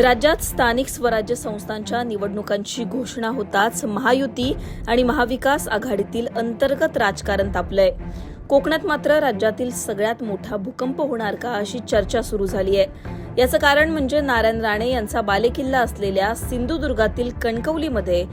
राज्यात स्थानिक स्वराज्य संस्थांच्या निवडणुकांची घोषणा होताच महायुती आणि महाविकास आघाडीतील अंतर्गत राजकारण तापलंय. कोकणात मात्र राज्यातील सगळ्यात मोठा भूकंप होणार का अशी चर्चा सुरू झाली आहे याचं कारण म्हणजे नारायण राणे यांचा बालेकिल्ला असलेल्या सिंधुदुर्गातील कणकवलीमध्ये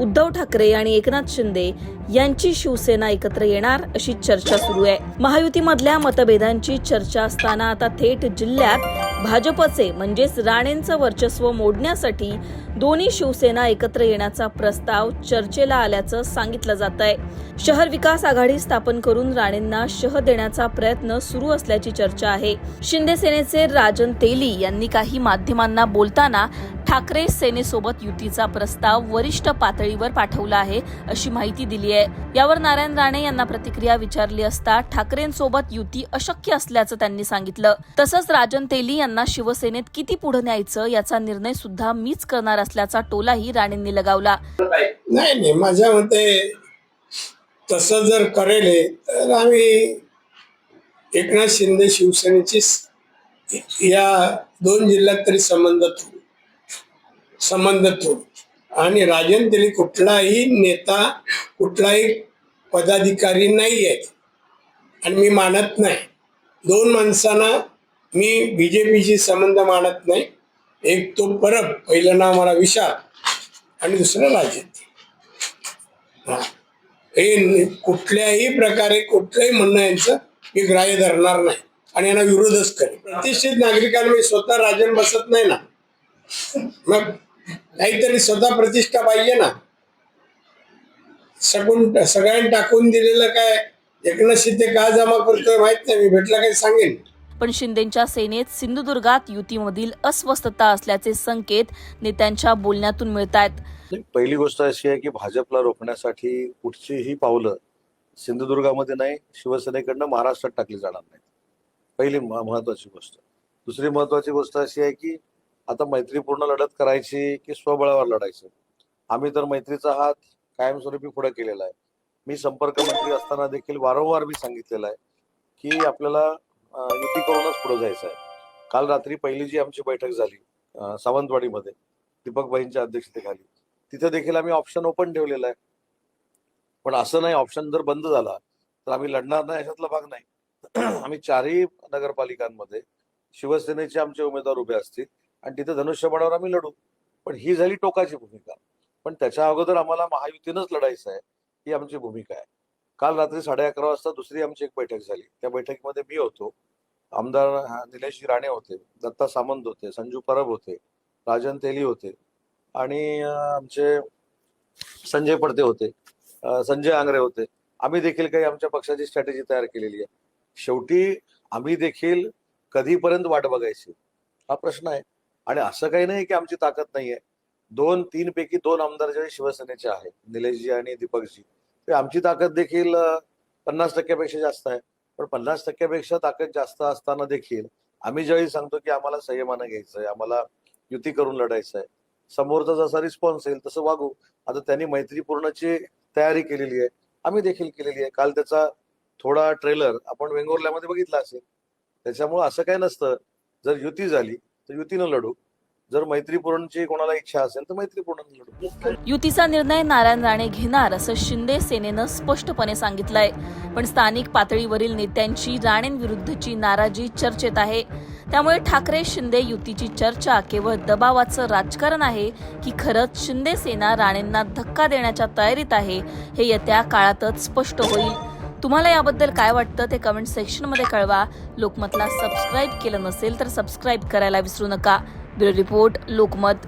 उद्धव ठाकरे आणि एकनाथ शिंदे यांची शिवसेना एकत्र येणार अशी चर्चा सुरू आहे. महायुतीमधल्या मतभेदांची चर्चा असताना आता थेट जिल्ह्यात भाजपचे म्हणजेच राणेंचं वर्चस्व मोडण्यासाठी दोन्ही शिवसेना एकत्र येण्याचा प्रस्ताव चर्चेला आल्याचं सांगितलं जात आहे. शहर विकास आघाडी स्थापन करून राणेंना शह देण्याचा प्रयत्न सुरू असल्याची चर्चा आहे. शिंदे सेनेचे राजन तेली यांनी काही माध्यमांना बोलताना ठाकरे सेनेसोबत युतीचा प्रस्ताव वरिष्ठ पातळीवर पाठवला आहे अशी माहिती दिली आहे. यावर नारायण राणे यांना प्रतिक्रिया विचारली असता ठाकरेंसोबत युती अशक्य असल्याचं त्यांनी सांगितलं. तसंच राजन तेली यांना शिवसेनेत किती पुढे न्यायचं याचा निर्णय सुद्धा मीच करणार असल्याचा टोलाही राणेंनी लगावला. नाही नाही माझ्या मते तसं जर करेल तर आम्ही एकनाथ शिंदे शिवसेनेची या दोन जिल्ह्यात तरी संबंध ठेवू संबंध ठेवू आणि राजेंद्री कुठलाही नेता कुठलाही पदाधिकारी नाही आहे आणि मी मानत नाही. दोन माणसांना मी बीजेपीशी संबंध मानत नाही. एक तो परब पहिलं नाव मला विशाल आणि दुसरं राजन हा. हे कुठल्याही प्रकारे कुठलंही म्हणणं यांचं मी ग्राह्य धरणार नाही आणि यांना विरोधच करेन. प्रतिष्ठित नागरिकांना मी स्वतः राजन बसत नाही ना. मग काहीतरी स्वतः प्रतिष्ठा पाहिजे ना. सगून सगळ्यांनी टाकून दिलेलं काय? एकनाथ शिंदे का जमा करतोय माहीत नाही. मी भेटला काही सांगेन? पण शिंदेच्या सेनेत सिंधुदुर्गात युतीमधील अस्वस्थता असल्याचे संकेत नेत्यांच्या बोलण्यातून मिळत आहेत पहिली गोष्ट अशी आहे की भाजपला रोखण्यासाठी कुठचीही पावलं सिंधुदुर्गामध्ये नाही शिवसेनेकडनं महाराष्ट्रात टाकली जाणार नाही पहिली महत्वाची गोष्ट. दुसरी महत्वाची गोष्ट अशी आहे की आता मैत्रीपूर्ण लढत करायची की स्वबळावर लढायचं? आम्ही तर मैत्रीचा हात कायमस्वरूपी पुढे केलेला आहे. मी संपर्क मंत्री असताना देखील वारंवार मी सांगितलेलं आहे की आपल्याला युती करूनच पुढे जायचं आहे. काल रात्री पहिली जी आमची बैठक झाली सावंतवाडीमध्ये दीपक भाईंच्या अध्यक्षतेखाली तिथे देखील आम्ही ऑप्शन ओपन ठेवलेला आहे. पण असं नाही ऑप्शन जर बंद झाला तर आम्ही लढणार नाही याच्यातला भाग नाही. आम्ही चारही नगरपालिकांमध्ये शिवसेनेचे आमचे उमेदवार उभे असतील आणि तिथे धनुष्यबाणावर आम्ही लढू. पण ही झाली टोकाची भूमिका. पण त्याच्या अगोदर आम्हाला महायुतीनंच लढायचं आहे ही आमची भूमिका आहे. काल रात्री साडे अकरा वाजता दुसरी आमची एक बैठक झाली. त्या बैठकीमध्ये मी होतो. आमदार निलेश राणे होते दत्ता सामंत होते संजू परब होते राजन तेली होते आणि आमचे संजय पडते होते संजय आंग्रे होते. आम्ही देखील काही आमच्या पक्षाची स्ट्रॅटेजी तयार केलेली आहे. शेवटी आम्ही देखील कधीपर्यंत वाट बघायची? हा प्रश्न आहे. आणि असं काही नाही की आमची ताकद नाही आहे दोन तीन पैकी दोन आमदार जे शिवसेनेचे आहेत निलेशजी आणि दीपकजी ते आमची ताकद देखील पन्नास टक्क्यापेक्षा जास्त आहे. पण पन्नास टक्क्यापेक्षा ताकद जास्त असताना देखील आम्ही ज्यावेळी सांगतो की आम्हाला संयमानं घ्यायचं आहे आम्हाला युती करून लढायचं आहे समोरचा जसा रिस्पॉन्स येईल तसं वागू. आता त्यांनी मैत्रीपूर्णची तयारी केलेली आहे. आम्ही देखील केलेली आहे. काल त्याचा थोडा ट्रेलर आपण वेंगुर्ल्यामध्ये बघितला असेल. त्याच्यामुळे असं काय नसतं. जर युती झाली तर युतीनं लढू. जर मैत्रीपूर्णची कोणाला इच्छा असेल तर मैत्रीपूर्ण युतीचा निर्णय नारायण राणे घेणार असं शिंदे सेनेनं स्पष्टपणे सांगितलंय. पण स्थानिक पातळीवरील नेत्यांची राणेंविरुद्धची नाराजी चर्चेत आहे. त्यामुळे ठाकरे शिंदे युतीची चर्चा केवळ दबावाचं राजकारण आहे की खरंच शिंदे सेना राणेंना धक्का देण्याच्या तयारीत आहे हे येत्या काळातच स्पष्ट होईल. तुम्हाला याबद्दल काय वाटतं ते कमेंट सेक्शनमध्ये कळवा. लोकमतला सबस्क्राईब केलं नसेल तर सबस्क्राईब करायला विसरू नका. Bureau report Lokmat.